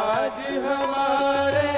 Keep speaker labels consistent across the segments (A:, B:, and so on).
A: आज हमारे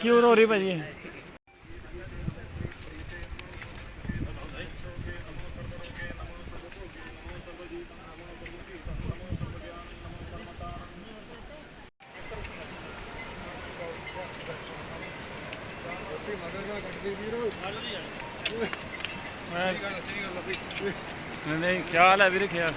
A: ਕਿਉਂ ਰੋ ਰਹੀ ਭਾਜੀ ਨਹੀਂ ਖਿਆਲ ਹੈ ਵੀਰੇ ਖਿਆਲ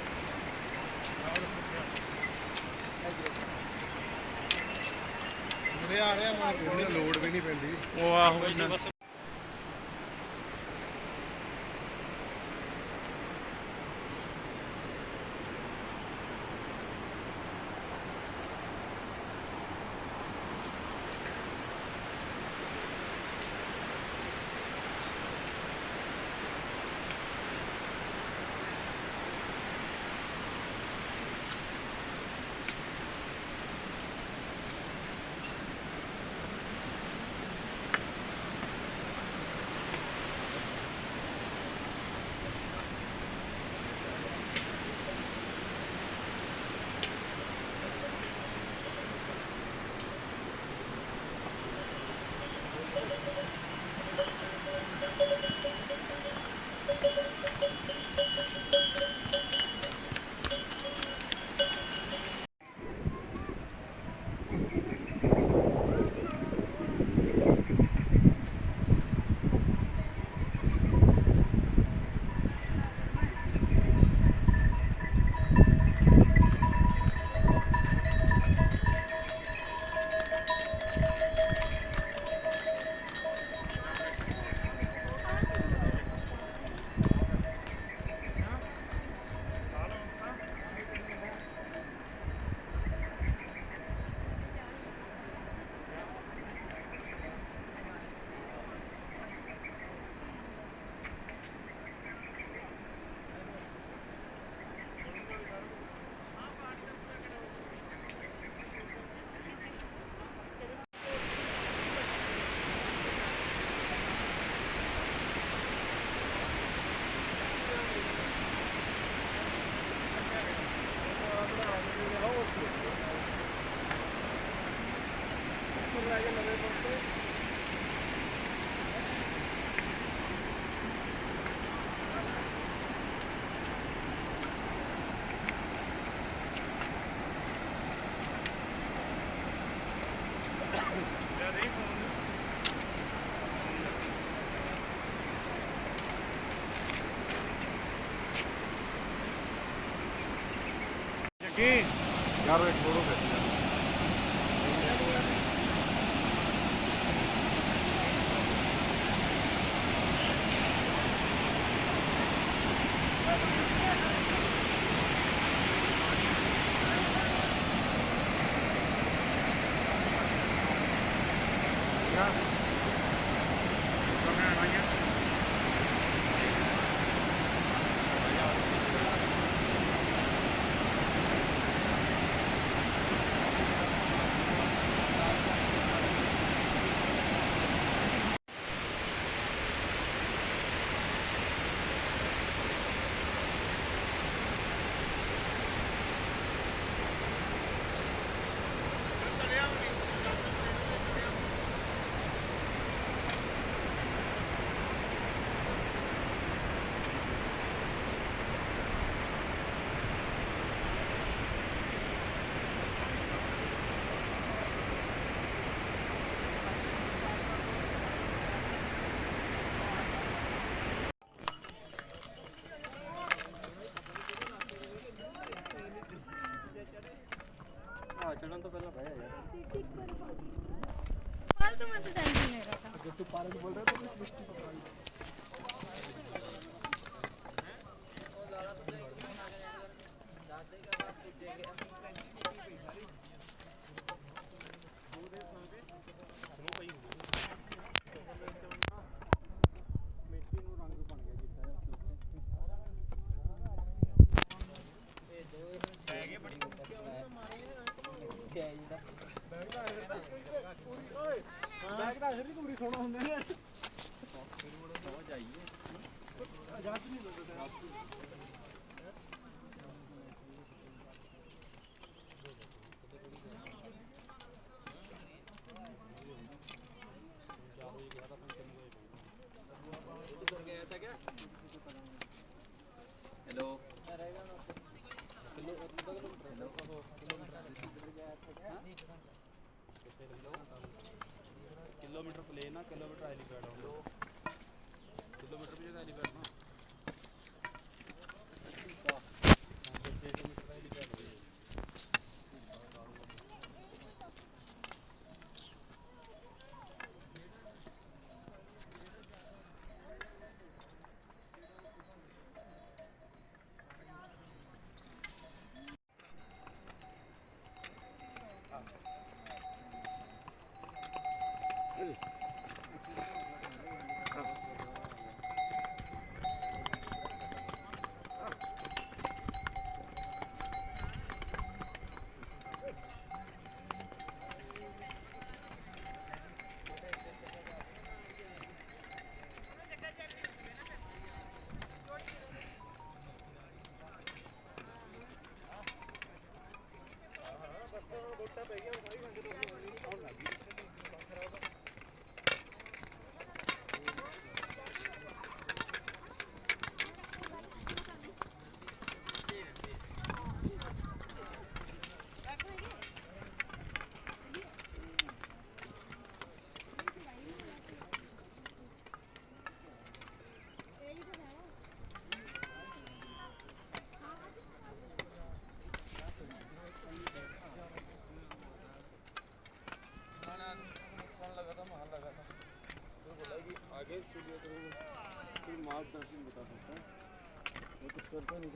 B: तीन यार एक छोड़ो
C: फालतू मत टेंशन लेगा
B: तू पागल बोल रहा है तो सृष्टि ਵੋਟਾਂ ਪੈ ਗਈਆਂ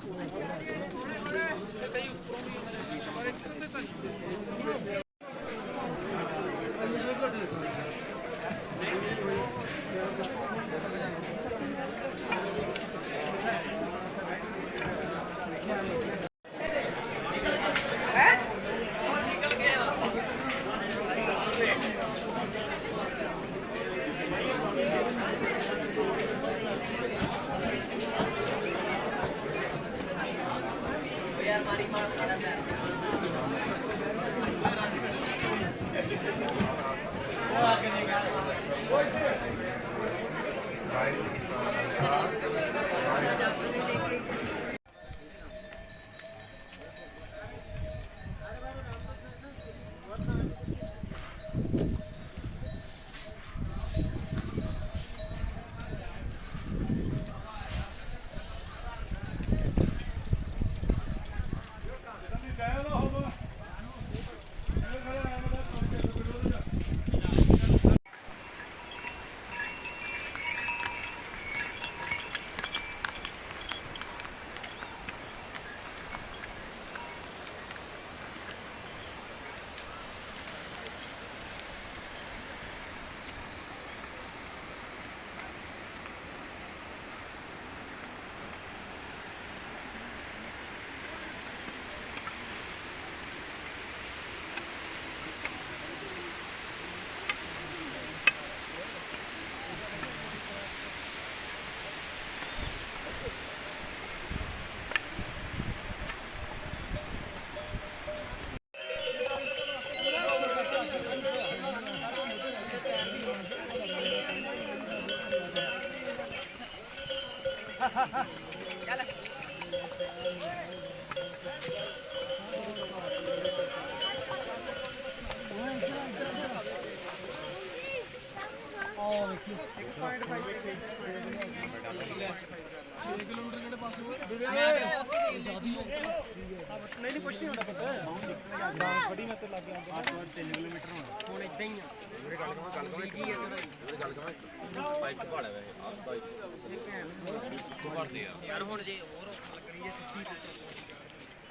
C: あれ、作ってた人です。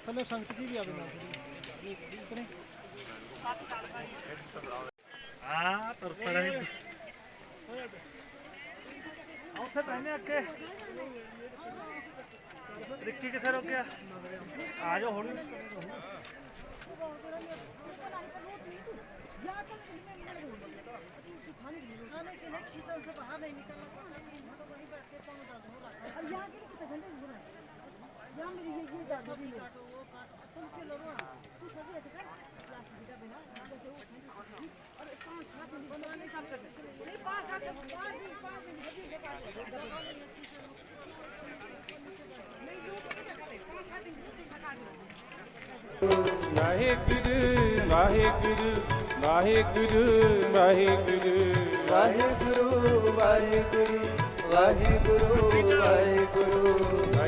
B: ਥੱਲੇ ਸੰਗਤ ਜੀ ਵੀ ਆਵੇ ਨਾਲ ਆ ਪਰ ਪਰ ਉੱਥੇ ਪਹਿਨੇ ਅੱਗੇ ਰਿੱਕੀ ਕਿੱਥੇ ਰੁਕਿਆ ਆ ਜਾ ਹੁਣ
C: से बाहर नहीं निकलना अब यहाँ के कितने घंटे हो रहा है यहां मेरी ये ये जा रही है तुम के लोगों तू सब ऐसे कर क्लास बेटा वो और में
B: नहीं
D: पास गुरु वाहे गुरु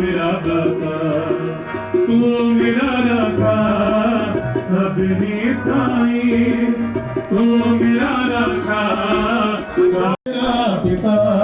A: मेरा बाबा तू मेरा रबा सबनी थाई तू मेरा रखा मेरा पिता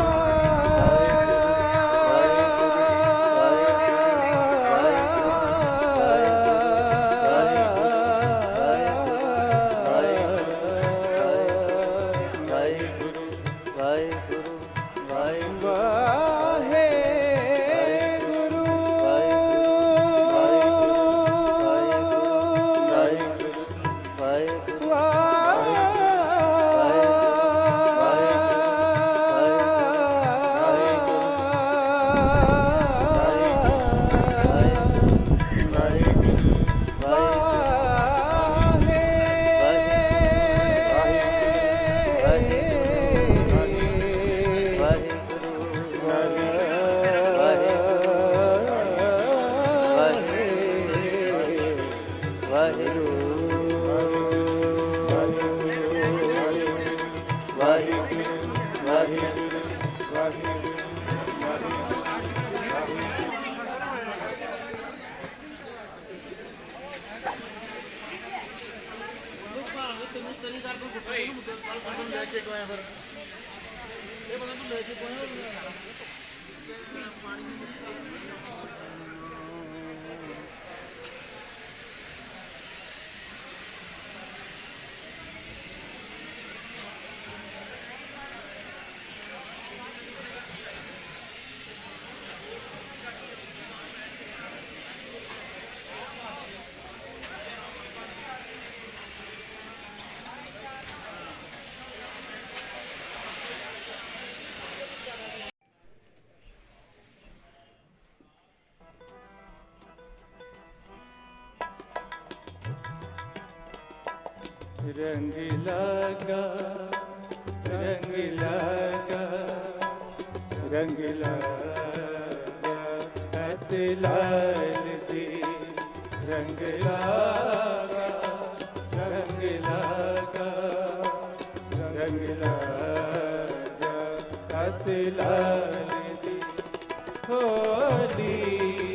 A: ਰੰਗ ਲਗਾ ਰੰਗ ਲਗਾ ਰੰਗ ਲਗਾ ਐਤ ਲਾਲ ਦੀ ਰੰਗ ਲਗਾ ਹੋਲੀ